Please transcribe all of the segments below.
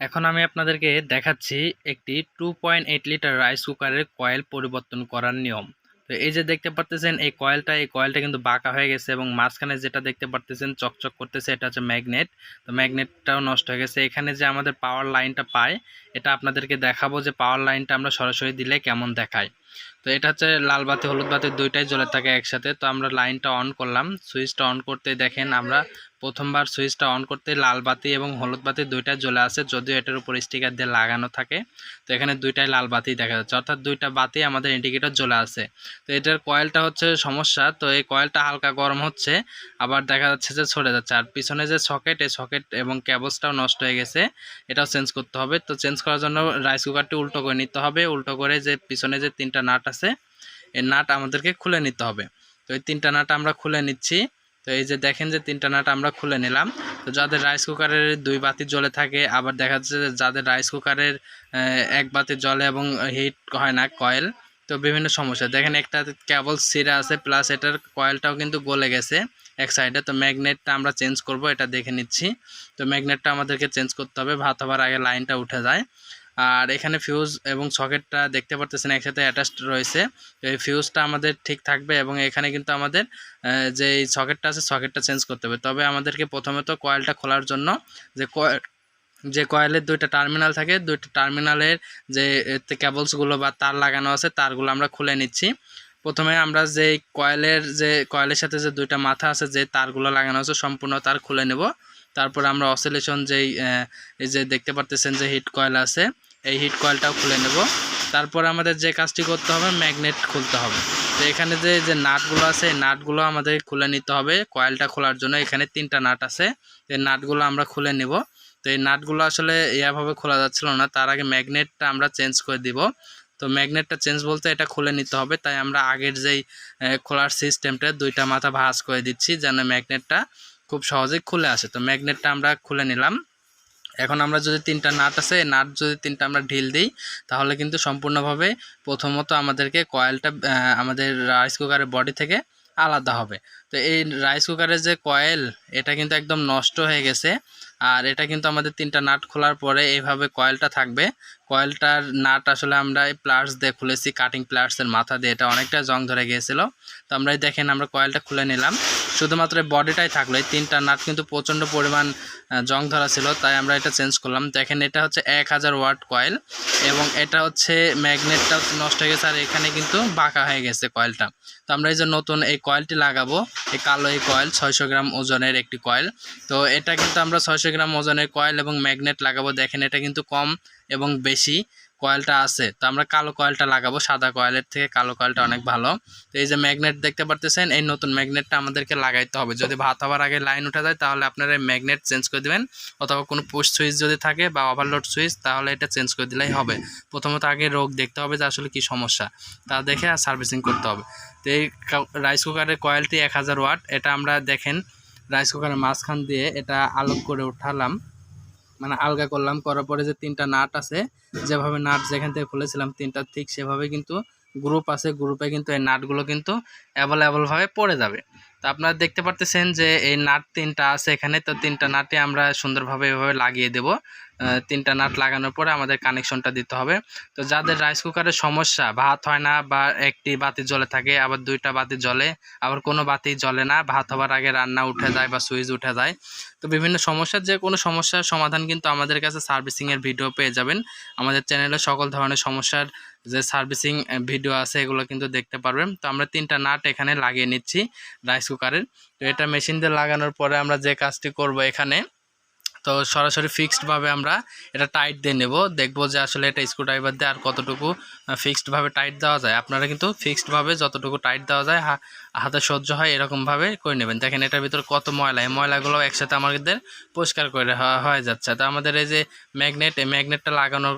এখন আমি আপনাদেরকে দেখাচ্ছি একটি two point eight litre rice কুকারের কয়েল পরিবর্তন করার নিয়ম। তো এই যে দেখতে পারতেছেন, এই কয়েলটা এই কয়েলটা কিন্তু বাঁকা হয়ে গেছে এবং মাঝখানে যেটা দেখতে পারতেছেন, চকচক করতেছে, এটা হচ্ছে ম্যাগনেট তো ম্যাগনেটটাও নষ্ট হয়ে গেছে। এখানে যে আমাদের পাওয়ার লাইনটা পায়, এটা আপনাদেরকে দেখাবো যে পাওয়ার লাইনটা আমরা সরাসরি দিলে কেমন দেখায়। তো এটা হচ্ছে লাল বাতি, হলুদ বাতি দুইটাই জ্বলে থাকে একসাথে। তো আমরা লাইনটা অন করলাম। সুইচটা অন করতে দেখেন আমরা প্রথমবার সুইচটা অন করতে লাল বাতি এবং হলুদ বাতি দুইটা জ্বলে আছে যদিও এটার উপর স্টিকার দিয়ে লাগানো থাকে। তো এখানে দুইটাই লাল বাতি দেখা যাচ্ছে, অর্থাৎ দুইটা বাতি আমাদের ইন্ডিকেটর জ্বলে আছে তো এটার কয়েলটা হচ্ছে সমস্যা, তো এই কয়েলটা হালকা গরম হচ্ছে, আবার দেখা যাচ্ছে যে ছড়ে যাচ্ছে। আর পিছনে যে সকেট এই সকেট এবং ক্যাবলসটাও নষ্ট হয়ে গেছে, এটাও চেঞ্জ করতে হবে। তো চেঞ্জ করার জন্য রাইস কুকারটি উল্টো করে নিতে হবে, উল্টো করে যে পিছনে যে তিনটা নাট আছে, এই নাট আমাদেরকে খুলে নিতে হবে। তো এই তিনটা নাট আমরা খুলে নিচ্ছি। তো এই যে দেখেন যে তিনটা নাট আমরা খুলে নিলাম। তো যাদের রাইস কুকারের দুই বাতি জ্বলে থাকে, আবার দেখা যাচ্ছে যাদের রাইস কুকারের এক বাতি জ্বলে এবং হিট হয় না কয়েল তো বিভিন্ন সমস্যা। দেখেন একটা কেবল সিরা আছে প্লাস এটার কয়েলটাও কিন্তু গলে গেছে এক সাইডে তো ম্যাগনেটটা আমরা চেঞ্জ করব, এটা দেখে নিচ্ছি। তো ম্যাগনেটটা আমাদেরকে চেঞ্জ করতে হবে, ভাত হবার আগে লাইনটা উঠে যায়। আর এখানে ফিউজ এবং সকেটটা দেখতে পারতেছেন, একসাথে অ্যাটাচড রয়েছে। তো এই ফিউজটা আমাদের ঠিক থাকবে এবং এখানে কিন্তু আমাদের যে সকেটটা আছে সকেটটা চেঞ্জ করতে হবে। তবে আমাদেরকে প্রথমে তো কয়েলটা খোলার জন্য যে কয়েল যে কয়েলের দুইটা টার্মিনাল থাকে, দুইটা টার্মিনালের যে, এতে কেবলসগুলো বা তার লাগানো আছে, তারগুলো আমরা খুলে নিচ্ছি। প্রথমে আমরা যে কয়েলের যে কয়েলের সাথে যে দুইটা মাথা আছে, যে তারগুলো লাগানো আছে, সম্পূর্ণ তার খুলে নেব। তারপর আমরা অসিলেশন যেই এই যে দেখতে পারতেছেন যে হিট কয়েল আছে এই হিট কয়েলটাও খুলে নেব। তারপর আমাদের যে কাজটি করতে হবে ম্যাগনেট খুলতে হবে। তো এখানে যে যে নাটগুলো আছে, এই নাটগুলো আমাদের খুলে নিতে হবে। কয়েলটা খোলার জন্য এখানে তিনটা নাট আছে। এই নাটগুলো আমরা খুলে নেব। তো এই নাটগুলো আসলে এভাবে খোলা যাচ্ছিল না। তার আগে ম্যাগনেটটা আমরা চেঞ্জ করে দিব। তো ম্যাগনেটটা চেঞ্জ বলতে এটা খুলে নিতে হবে। তাই আমরা আগের যেই খোলার সিস্টেমটা দুইটা মাথা ভাঁজ করে দিচ্ছি যেন ম্যাগনেটটা খুব সহজেই খুলে আসে। তো ম্যাগনেটটা আমরা খুলে নিলাম। এখন আমরা যদি তিনটা নাট আছে, নাট যদি তিনটা আমরা ঢিল দিই, তাহলে কিন্তু সম্পূর্ণভাবে প্রথমত আমাদেরকে কয়েলটা আমাদের রাইস কুকারের বডি থেকে আলাদা হবে। তো এই রাইস কুকারের যে কয়েল, এটা কিন্তু একদম নষ্ট হয়ে গেছে। আর এটা কিন্তু আমাদের তিনটা নাট খোলার পরে এইভাবে কয়েলটা থাকবে। কয়েলটার নাট আসলে আমরা এই প্লার্স দিয়ে খুলেছি কাটিং প্লার্সের মাথা দিয়ে। এটা অনেকটা জং ধরে গিয়েছিল। তো আমরা দেখেন, আমরা কয়েলটা খুলে নিলাম। শুধুমাত্র বডিটাই থাকল। এই তিনটা নাট কিন্তু প্রচণ্ড পরিমাণ জং ধরা ছিল, তাই আমরা এটা চেঞ্জ করলাম। দেখেন, এটা হচ্ছে এক হাজার ওয়াট কয়েল এবং এটা হচ্ছে ম্যাগনেটটা নষ্ট হয়ে গেছে আর এখানে কিন্তু বাঁকা হয়ে গেছে কয়েলটা। তো আমরা এই যে নতুন এই কয়েলটি লাগাবো, এই কালো এই কয়েল, ছয়শো গ্রাম ওজনের একটি কয়েল। তো এটা কিন্তু আমরা ছয়শো গ্রাম ওজনের কয়েল এবং ম্যাগনেট লাগাবো। দেখেন, এটা কিন্তু কম এবং বেশি কয়েলটা আছে। তো আমরা কালো কয়েলটা লাগাবো, সাদা কয়েলের থেকে কালো কয়েলটা অনেক ভালো। তো এই যে ম্যাগনেট দেখতে পারতেছেন, এই নতুন ম্যাগনেটটা আমাদেরকে লাগাইতে হবে। যদি ভাত হওয়ার আগে লাইন উঠে যায়, তাহলে আপনারা ম্যাগনেট চেঞ্জ করে দেবেন। অথবা কোনো পোস্ট সুইচ যদি থাকে বা ওভারলোড সুইচ, তাহলে এটা চেঞ্জ করে দিলেই হবে। প্রথমত আগে রোগ দেখতে হবে যে আসলে কি সমস্যা। তা দেখে আর সার্ভিসিং করতে হবে। তো এই রাইস কুকারের কয়েলটি এক হাজার ওয়াট, এটা আমরা দেখেন। রাইস কুকারের মাঝখান দিয়ে এটা আলোক করে উঠালাম। মানে আলগা করলাম, করার পরে যে তিনটা নাট আছে, যেভাবে নাট যেখান থেকে খুলেছিলাম তিনটা, ঠিক সেভাবে কিন্তু গ্রুপ আছে গ্রুপে কিন্তু এই নাটগুলো কিন্তু অ্যাভেলেবলভাবে পড়ে যাবে। তো আপনারা দেখতে পারতেছেন যে এই নাট তিনটা আছে এখানে, তো তিনটা নাটে আমরা সুন্দরভাবে এভাবে লাগিয়ে দেব। তিনটা নাট লাগানোর পরে আমাদের কানেকশনটা দিতে হবে। তো যাদের রাইস কুকারের সমস্যা, ভাত হয় না বা একটি বাতি জ্বলে থাকে, আবার দুইটা বাতি জ্বলে, আবার কোনো বাতি জ্বলে না, ভাত হওয়ার আগে রান্না উঠে যায় বা সুইচ উঠে যায়, তো বিভিন্ন সমস্যার যে কোনো সমস্যার সমাধান কিন্তু আমাদের কাছে সার্ভিসিংয়ের ভিডিও পেয়ে যাবেন। আমাদের চ্যানেলে সকল ধরনের সমস্যার যে সার্ভিসিং ভিডিও আছে, এগুলো কিন্তু দেখতে পারবেন। তো আমরা তিনটা নাট এখানে লাগিয়ে নিচ্ছি রাইস কুকারের তো এটা মেশিন দিয়ে লাগানোর পরে আমরা যে কাজটি করব এখানে তো সরাসরি ফিক্সডভাবে আমরা এটা টাইট দিয়ে নেব। দেখব যে আসলে এটা স্ক্রুড্রাইভার দিয়ে আর কতটুকু ফিক্সডভাবে টাইট দেওয়া যায়। আপনারা কিন্তু ফিক্সডভাবে যতটুকু টাইট দেওয়া যায় হাতে সহ্য হয় এরকমভাবে করে নেবেন। দেখেন এটার ভিতরে কত ময়লা, এই ময়লাগুলো একসাথে আমাদের পরিষ্কার করে হয়ে যাচ্ছে। তো আমাদের এই যে ম্যাগনেট এই ম্যাগনেটটা লাগানোর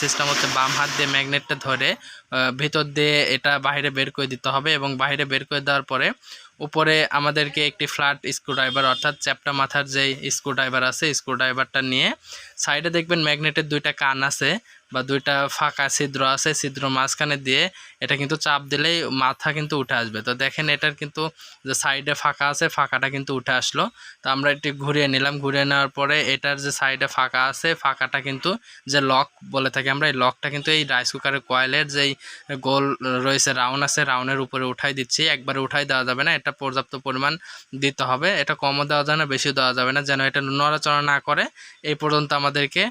সিস্টেম হচ্ছে বাম হাত দিয়ে ম্যাগনেটটা ধরে ভিতর দিয়ে এটা বাইরে বের করে দিতে হবে এবং বাইরে বের করে দেওয়ার পরে উপরে আমাদেরকে একটি ফ্ল্যাট স্ক্রুড্রাইভার, অর্থাৎ চ্যাপটা মাথার যে স্ক্রুড্রাইভার আছে, স্ক্রুড্রাইভারটা নিয়ে সাইডে দেখবেন ম্যাগনেটের দুইটা কান আছে বা দুইটা ফাঁকা ছিদ্র আছে, ছিদ্র মাঝখানে দিয়ে এটা কিন্তু চাপ দিলেই মাথা কিন্তু উঠে আসবে। তো দেখেন এটার কিন্তু যে সাইডে ফাঁকা আছে, ফাঁকাটা কিন্তু উঠে আসলো। তো আমরা এটি ঘুরিয়ে নিলাম। ঘুরিয়ে নেওয়ার পরে এটার যে সাইডে ফাঁকা আছে, ফাঁকাটা কিন্তু যে লক বলে থাকি আমরা, এই লকটা কিন্তু এই রাইস কুকারের কয়েলের যেই গোল রয়েছে রাউন্ড আছে রাউন্ডের উপরে উঠাই দিচ্ছি। একবারে উঠাই দেওয়া যাবে না, এটা পর্যাপ্ত পরিমাণ দিতে হবে। এটা কমও দেওয়া যাবে না বেশি দেওয়া যাবে না, যেন এটা নড়াচড়া না করে এই পর্যন্ত আমাদেরকে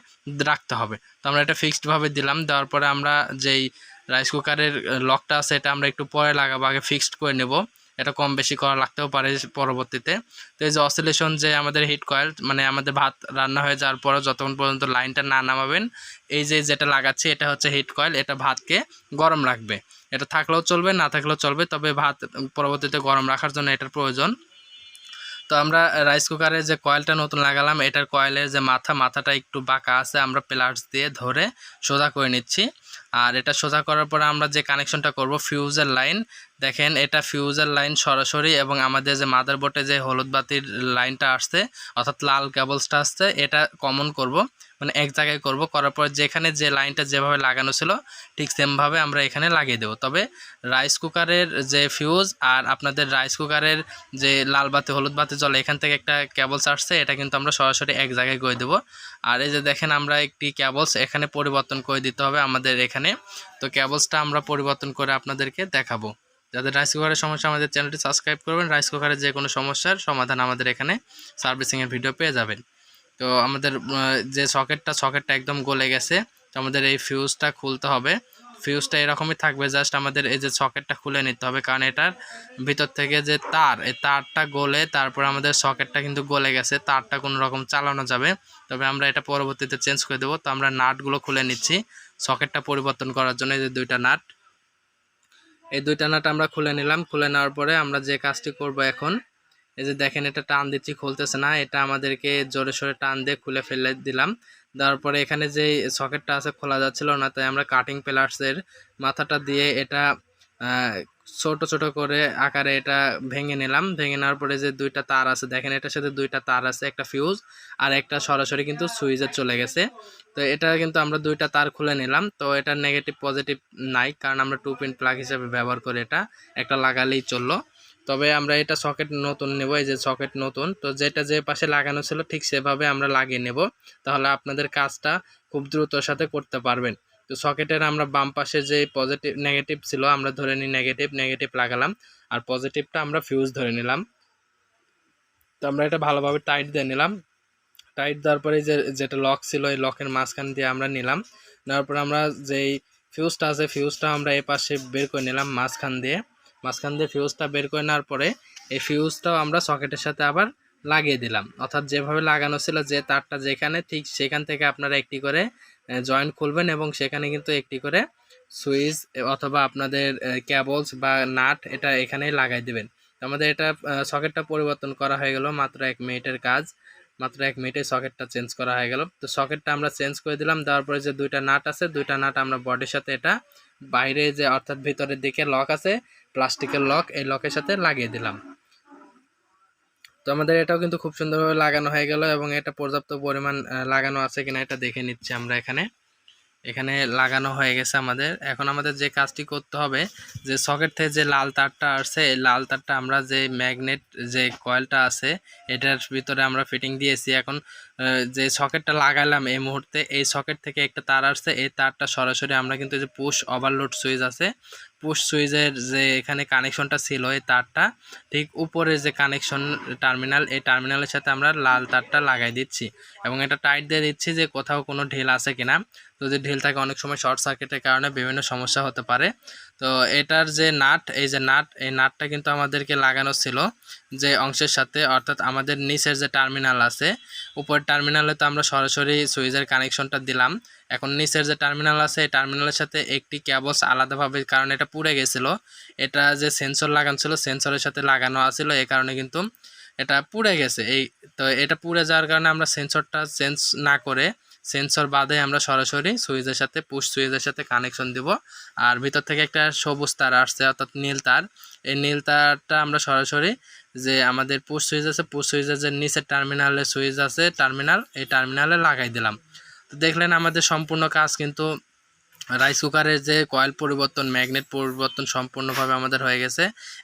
রাখতে হবে। তো আমরা এটা ফিক্সডভাবে দিলাম। দেওয়ার পরে আমরা যেই রাইস কুকারের লকটা আছে, এটা আমরা একটু পরে লাগাবো, আগে ফিক্সড করে নেব। এটা কম বেশি করা লাগতেও পারে পরবর্তীতে। তো এই যে অসিলেশন যে আমাদের হিট কয়েল মানে আমাদের ভাত রান্না হয়ে যাওয়ার পরে যতক্ষণ পর্যন্ত লাইনটা না নামাবেন, এই যে যেটা লাগাচ্ছি, এটা হচ্ছে হিট কয়েল এটা ভাতকে গরম রাখবে। এটা থাকলেও চলবে, না থাকলেও চলবে, তবে ভাত পরবর্তীতে গরম রাখার জন্য এটার প্রয়োজন। তো আমরা রাইস কুকারের যে কয়েলটা নতুন লাগালাম, এটার কয়েলের যে মাথা, মাথাটা একটু বাঁকা আছে, আমরা প্লাস দিয়ে ধরে সোজা করে নিচ্ছি। আর এটা সোজা করার পরে আমরা যে কানেকশনটা করব ফিউজের লাইন দেখেন, এটা ফিউজের লাইন সরাসরি এবং আমাদের যে মাদারবোর্ডে যে হলুদ বাতির লাইনটা আসছে, অর্থাৎ লাল কেবলসটা আসছে, এটা কমন করব। মানে এক জায়গায় করব, করার পর যেখানে যে লাইনটা যেভাবে লাগানো ছিল, ঠিক সেমভাবে আমরা এখানে লাগিয়ে দেবো। তবে রাইস কুকারের যে ফিউজ আর আপনাদের রাইস কুকারের যে লাল বাতি, হলুদ বাতি জল, এখান থেকে একটা কেবলস আসছে, এটা কিন্তু আমরা সরাসরি এক জায়গায় করে দেবো। আর এই যে দেখেন, আমরা একটি কেবলস এখানে পরিবর্তন করে দিতে হবে আমাদের এখানে। তো কেবলসটা আমরা পরিবর্তন করে আপনাদেরকে দেখাবো। যাদের রাইস কুকারের সমস্যা, আমাদের চ্যানেলটি সাবস্ক্রাইব করবেন। রাইস কুকারের যে কোনো সমস্যার সমাধান আমাদের এখানে সার্ভিসিংয়ের ভিডিও পেয়ে যাবেন। তো আমাদের যে সকেটটা সকেটটা একদম গলে গেছে, তো আমাদের এই ফিউজটা খুলতে হবে। ফিউজটা এরকমই থাকবে জাস্ট আমাদের এই যে সকেটটা খুলে নিতে হবে, কারণ এটার ভিতর থেকে যে তার, এই তারটা গলে তারপর আমাদের সকেটটা কিন্তু গলে গেছে, তারটা কোনো রকম চালানো যাবে। তবে আমরা এটা পরবর্তীতে চেঞ্জ করে দেবো। তো আমরা নাটগুলো খুলে নিচ্ছি সকেটটা পরিবর্তন করার জন্য, এই যে দুইটা নাট। এই দুইটা নাট আমরা খুলে নিলাম। খুলে নেওয়ার পরে আমরা যে কাজটি করব এখন, এই যে দেখেন এটা টান দিচ্ছি, খুলতেছে না। এটা আমাদেরকে জোরে সোরে টান দিয়ে খুলে ফেলে দিলাম। দেওয়ার পরে এখানে যে সকেটটা আছে খোলা যাচ্ছিল না, তাই আমরা কাটিং প্লার্সের মাথাটা দিয়ে এটা ছোট ছোট করে আকারে এটা ভেঙে নিলাম। ভেঙে নেওয়ার পরে যে দুইটা তার আছে, দেখেন এটার সাথে দুইটা তার আছে, একটা ফিউজ আর একটা সরাসরি কিন্তু সুইচে চলে গেছে। তো এটা কিন্তু আমরা দুইটা তার খুলে নিলাম। তো এটার নেগেটিভ পজিটিভ নাই, কারণ আমরা টু পিন প্লাগ হিসেবে ব্যবহার করে এটা একটা লাগালেই চলল। তবে আমরা এটা সকেট নতুন নেব, এই যে সকেট নতুন। তো যেটা যে পাশে লাগানো ছিল ঠিক সেভাবে আমরা লাগিয়ে নেব। তাহলে আপনাদের কাজটা খুব দ্রুতর সাথে করতে পারবেন। তো সকেটের আমরা বাম পাশে যে পজিটিভ নেগেটিভ ছিল, আমরা ধরে নিই নেগেটিভ নেগেটিভ লাগালাম। আর পজিটিভটা আমরা ফিউজ ধরে নিলাম। তো আমরা এটা ভালোভাবে টাইট দিয়ে নিলাম। টাইট দেওয়ার পরে যে, যেটা লক ছিল, এই লকের মাঝখান দিয়ে আমরা নিলাম। নেওয়ার পর আমরা যেই ফিউজটা আছে ফিউজটা আমরা এ পাশে বের করে নিলাম মাঝখান দিয়ে। মাঝখান দিয়ে ফিউজটা বের করে নেওয়ার পরে এই ফিউজটাও আমরা সকেটের সাথে আবার লাগিয়ে দিলাম। অর্থাৎ যেভাবে লাগানো ছিল যে তারটা যেখানে, ঠিক সেখান থেকে আপনারা একটি করে জয়েন্ট খুলবেন এবং সেখানে কিন্তু একটি করে সুইচ অথবা আপনাদের ক্যাবলস বা নাট এটা এখানেই লাগাই দেবেন। আমাদের এটা সকেটটা পরিবর্তন করা হয়ে গেল মাত্র এক মিনিটের কাজ। মাত্র এক মিনিটে সকেটটা চেঞ্জ করা হয়ে গেল। তো সকেটটা আমরা চেঞ্জ করে দিলাম। দেওয়ার পরে যে দুইটা নাট আছে, দুইটা নাট আমরা বডির সাথে এটা বাইরে যে, অর্থাৎ ভিতরের দিকে লক আছে প্লাস্টিকের লক এই লকের সাথে লাগিয়ে দিলাম। তো আমাদের এটাও কিন্তু খুব সুন্দরভাবে লাগানো হয়ে গেল এবং এটা পর্যাপ্ত পরিমাণ লাগানো আছে কিনা এটা দেখে নিচ্ছি আমরা এখানে। এখানে লাগানো হয়ে গেছে আমাদের। এখন আমাদের যে কাজটি করতে হবে, যে সকেট থেকে যে লাল তারটা আসছে, এই লাল তারটা আমরা যে ম্যাগনেট যে কয়েলটা আছে, এটার ভিতরে আমরা ফিটিং দিয়েছি। এখন যে সকেটটা লাগালাম এই মুহূর্তে, এই সকেট থেকে একটা তার আসছে, এই তারটা সরাসরি আমরা কিন্তু যে পুশ ওভারলোড সুইচ আছে পুশ সুইচের যে এখানে কানেকশনটা ছিল এই তারটা, ঠিক উপরে যে কানেকশন টার্মিনাল এই টার্মিনালের সাথে আমরা লাল তারটা লাগাই দিচ্ছি। এবং এটা টাইট দিয়ে দিচ্ছি যে কোথাও কোনো ঢিল আছে কিনা। যদি ঢিল থাকে অনেক সময় শর্ট সার্কিটের কারণে বিভিন্ন সমস্যা হতে পারে। তো এটার যে নাট এই যে নাট এই নাটটা কিন্তু আমাদেরকে লাগানো ছিল যে অংশের সাথে, অর্থাৎ আমাদের নিচের যে টার্মিনাল আছে, উপরের টার্মিনালে তো আমরা সরাসরি সুইচের কানেকশনটা দিলাম। এখন নিচের যে টার্মিনাল আছে, এই টার্মিনালের সাথে একটি ক্যাবস আলাদাভাবে, কারণ এটা পুড়ে গেছিল। এটা যে সেন্সর লাগানো ছিল সেন্সরের সাথে লাগানো আছিল, এই কারণে কিন্তু এটা পুড়ে গেছে। এই, তো এটা পুড়ে যাওয়ার কারণে আমরা সেন্সরটা চেঞ্জ না করে সেন্সর বাদে আমরা সরাসরি সুইচের সাথে পুশ সুইচের সাথে কানেকশন দিব। আর ভিতর থেকে একটা সবুজ তার আসছে, অর্থাৎ নীল তার। এই নীল তারটা আমরা সরাসরি যে আমাদের পুশ সুইচ আছে পুশ সুইচের যে নিচের টার্মিনালে সুইচ আছে টার্মিনাল এই টার্মিনালে লাগাই দিলাম। তো দেখলেন আমাদের সম্পূর্ণ কাজ কিন্তু রাইস কুকারের যে কয়েল পরিবর্তন ম্যাগনেট পরিবর্তন সম্পূর্ণভাবে আমাদের হয়ে গেছে।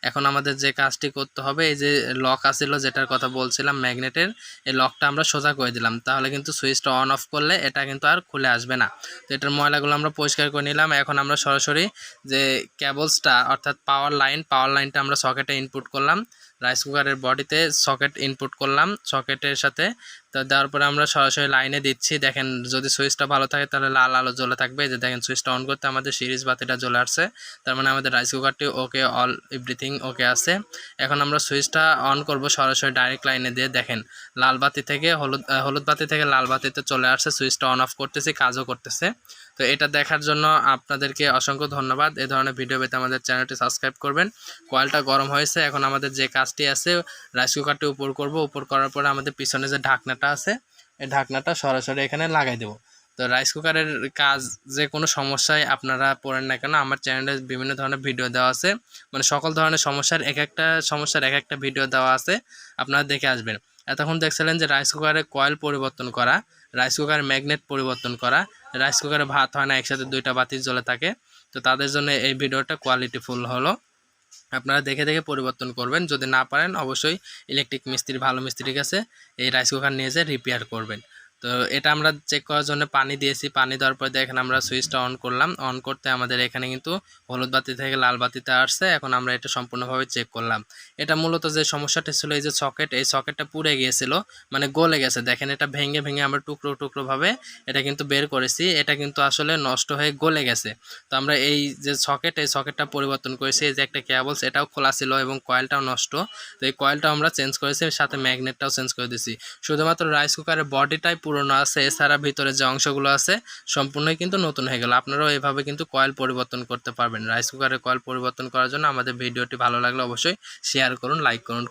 এখন আমাদের যে কাজটি করতে হবে, এই যে লক আছিল যেটার কথা বলছিলাম ম্যাগনেটের এই লকটা আমরা সোজা করে দিলাম। তাহলে কিন্তু সুইচটা অন অফ করলে এটা কিন্তু আর খুলে আসবে না। তো এটার ময়লাগুলো আমরা পরিষ্কার করে নিলাম। এখন আমরা সরাসরি যে কেবলসটা অর্থাৎ পাওয়ার লাইন পাওয়ার লাইনটা আমরা সকেটে ইনপুট করলাম। রাইস কুকারের বডিতে সকেট ইনপুট করলাম। সকেটের সাথে তো দেওয়ার পরে আমরা সরাসরি লাইনে দিচ্ছি। দেখেন, যদি সুইচটা ভালো থাকে, তাহলে লাল আলো জ্বলে থাকবে। যে দেখেন, সুইচটা অন করতে আমাদের সিরিজ বাতিটা জ্বলে আসছে। তার মানে আমাদের রাইস কুকারটি ওকে অল এভরিথিং ওকে আছে। এখন আমরা সুইচটা অন করব সরাসরি ডাইরেক্ট লাইনে দিয়ে। দেখেন, লাল বাতি থেকে হলুদ হলুদ বাতি থেকে লাল বাতিতে চলে আসছে। সুইচটা অন অফ করতেছি, কাজও করতেছে। তো এটা দেখার জন্য আপনাদেরকে অসংখ্য ধন্যবাদ। এই ধরনের ভিডিও পেতে আমাদের চ্যানেলটি সাবস্ক্রাইব করবেন। কয়েলটা গরম হয়েছে, এখন আমাদের যে কাজটি আছে রাইস কুকারটি উপর করব। উপর করার পরে আমাদের পিছনে যে ঢাকনাটা আছে, এই ঢাকনাটা সরাসরি এখানে লাগাই দেবো। তো রাইস কুকারের কাজ যে কোনো সমস্যায় আপনারা পড়েন না কেন, আমার চ্যানেলে বিভিন্ন ধরনের ভিডিও দেওয়া আছে। মানে সকল ধরনের সমস্যার এক একটা, সমস্যার এক একটা ভিডিও দেওয়া আছে, আপনারা দেখে আসবেন। এতক্ষণ দেখছিলেন যে রাইস কুকারে কয়েল পরিবর্তন করা রাইস কুকারের ম্যাগনেট পরিবর্তন করা রাইস কুকারে ভাত হয় না, একসাথে দুইটা বাতি জ্বলে থাকে। তো তাদের জন্য এই ভিডিওটা কোয়ালিটিফুল হলো। আপনারা দেখে দেখে পরিবর্তন করবেন। যদি না পারেন, অবশ্যই ইলেকট্রিক মিস্ত্রি, ভালো মিস্ত্রির কাছে এই রাইস কুকার নিয়ে যেয়ে রিপেয়ার করবেন। তো এটা আমরা চেক করার জন্য পানি দিয়েছি। পানি দেওয়ার পরে দেখেন আমরা সুইচটা অন করলাম। অন করতে আমাদের এখানে কিন্তু হলুদ বাতি থেকে লাল বাতিতে আসছে। এখন আমরা এটা সম্পূর্ণভাবে চেক করলাম। এটা মূলত যে সমস্যাটা ছিল এই যে সকেট এই সকেটটা পুড়ে গিয়েছিল মানে গলে গেছে। দেখেন এটা ভেঙে ভেঙে আমরা টুকরো টুকরোভাবে এটা কিন্তু বের করেছি। এটা কিন্তু আসলে নষ্ট হয়ে গলে গেছে। তো আমরা এই যে সকেট এই সকেটটা পরিবর্তন করেছি। এই যে একটা কেবলস এটাও খোলা ছিল এবং কয়েলটাও নষ্ট। তো এই কয়েলটাও আমরা চেঞ্জ করেছি, সাথে ম্যাগনেটটাও চেঞ্জ করে দিয়েছি। শুধুমাত্র রাইস কুকারের বডিটাই পুরনো আছে, এছাড়া ভিতরে যে অংশগুলো আছে, সম্পূর্ণই কিন্তু নতুন হয়ে গেল। আপনারাও এভাবে কিন্তু কয়েল পরিবর্তন করতে পারবেন। রাইস কুকারের কয়েল পরিবর্তন করার জন্য আমাদের ভিডিওটি ভালো লাগলে অবশ্যই শেয়ার করুন লাইক করুন